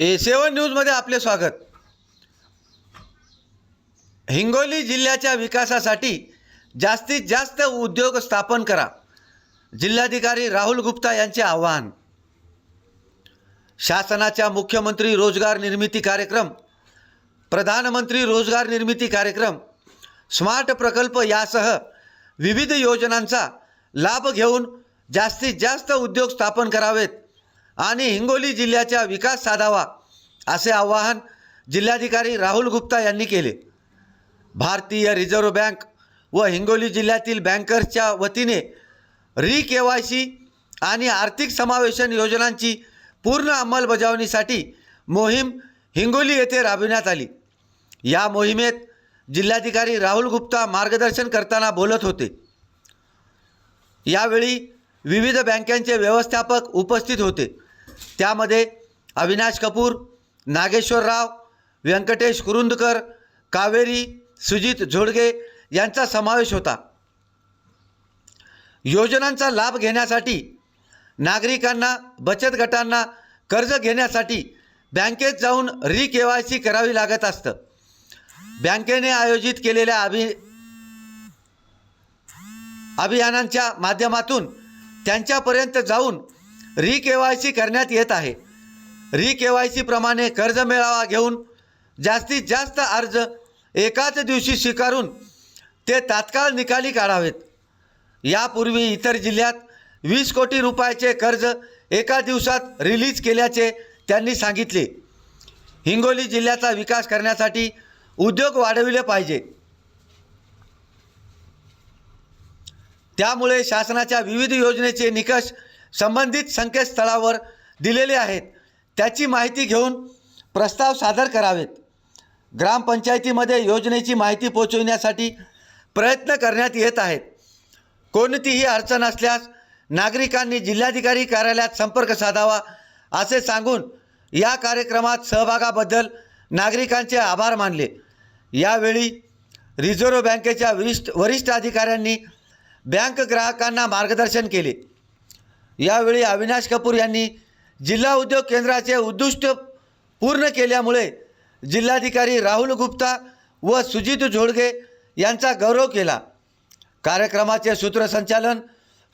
ए सेवन न्यूजमध्ये आपले स्वागत. हिंगोली जिल्ह्याच्या विकासासाठी जास्तीत जास्त उद्योग स्थापन करा जिल्हाधिकारी राहुल गुप्ता यांचे आवाहन. शासनाच्या मुख्यमंत्री रोजगार निर्मिती कार्यक्रम प्रधानमंत्री रोजगार निर्मिती कार्यक्रम स्मार्ट प्रकल्प यासह विविध योजनांचा लाभ घेऊन जास्तीत जास्त उद्योग स्थापन करावेत. आणि हिंगोली जिल्ह्याचा विकास साधावा असे आवाहन जिल्हाधिकारी राहुल गुप्ता यांनी केले. भारतीय रिझर्व्ह बँक व हिंगोली जिल्ह्यातील बँकर्सच्या वतीने री के वाय सी आणि आर्थिक समावेशन योजनांची पूर्ण अंमलबजावणीसाठी मोहीम हिंगोली येथे राबविण्यात आली. या मोहिमेत जिल्हाधिकारी राहुल गुप्ता मार्गदर्शन करताना बोलत होते. यावेळी विविध बँकांचे व्यवस्थापक उपस्थित होते. त्यामध्ये अविनाश कपूर नागेश्वर राव व्यंकटेश कुरुंदकर कावेरी सुजित झोडगे यांचा समावेश होता. योजनांचा लाभ घेण्यासाठी नागरिकांना बचत गटांना कर्ज घेण्यासाठी बँकेत जाऊन री के वाय सी करावी लागत असतं. बँकेने आयोजित केलेल्या अभि अभियानांच्या माध्यमातून त्यांच्यापर्यंत जाऊन री के वाय सी करण्यात येत आहे. री के वाय सीप्रमाणे कर्ज मेळावा घेऊन जास्तीत जास्त अर्ज एकाच दिवशी स्वीकारून ते तात्काळ निकाली काढावेत. यापूर्वी इतर जिल्ह्यात वीस कोटी रुपयाचे कर्ज एका दिवसात रिलीज केल्याचे त्यांनी सांगितले. हिंगोली जिल्ह्याचा विकास करण्यासाठी उद्योग वाढविले पाहिजे. त्यामुळे शासनाच्या विविध योजनेचे निकष संबंधित संकेतस्थळावर दिलेले आहेत. त्याची माहिती घेऊन प्रस्ताव सादर करावेत. ग्रामपंचायतीमध्ये योजनेची माहिती पोचविण्यासाठी प्रयत्न करण्यात येत आहेत. कोणतीही अडचण असल्यास नागरिकांनी जिल्हाधिकारी कार्यालयात संपर्क साधावा असे सांगून या कार्यक्रमात सहभागाबद्दल नागरिकांचे आभार मानले. यावेळी रिझर्व्ह बँकेच्या वरिष्ठ वरिष्ठ अधिकाऱ्यांनी बँक ग्राहकांना मार्गदर्शन केले. यावेळी अविनाश कपूर यांनी जिल्हा उद्योग केंद्राचे उद्दिष्ट पूर्ण केल्यामुळे जिल्हाधिकारी राहुल गुप्ता व सुजित झोडगे यांचा गौरव केला. कार्यक्रमाचे सूत्रसंचालन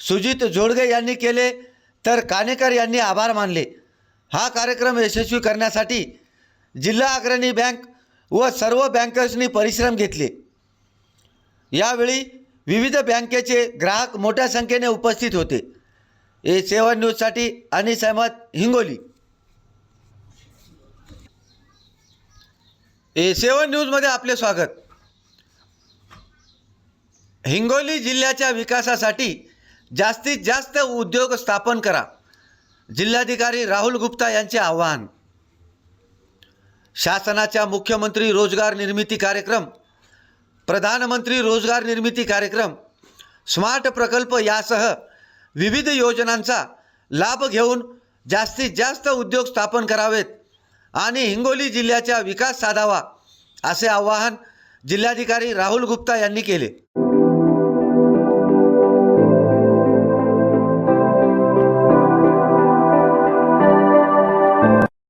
सुजित झोडगे यांनी केले तर कानेकर यांनी आभार मानले. हा कार्यक्रम यशस्वी करण्यासाठी जिल्हा अग्रणी बँक व सर्व बँकर्सनी परिश्रम घेतले. यावेळी विविध बँकेचे ग्राहक मोठ्या संख्येने उपस्थित होते. ए सेवन न्यूजसाठी अनिस अहमद हिंगोली. ए सेवन न्यूजमध्ये आपले स्वागत. हिंगोली जिल्ह्याच्या विकासासाठी जास्तीत जास्त उद्योग स्थापन करा जिल्हाधिकारी राहुल गुप्ता यांचे आवाहन. शासनाच्या मुख्यमंत्री रोजगार निर्मिती कार्यक्रम प्रधानमंत्री रोजगार निर्मिती कार्यक्रम स्मार्ट प्रकल्प यासह विविध योजनांचा लाभ घेऊन जास्तीत जास्त उद्योग स्थापन करावेत आणि हिंगोली जिल्ह्याचा विकास साधावा असे आवाहन जिल्हाधिकारी राहुल गुप्ता यांनी केले.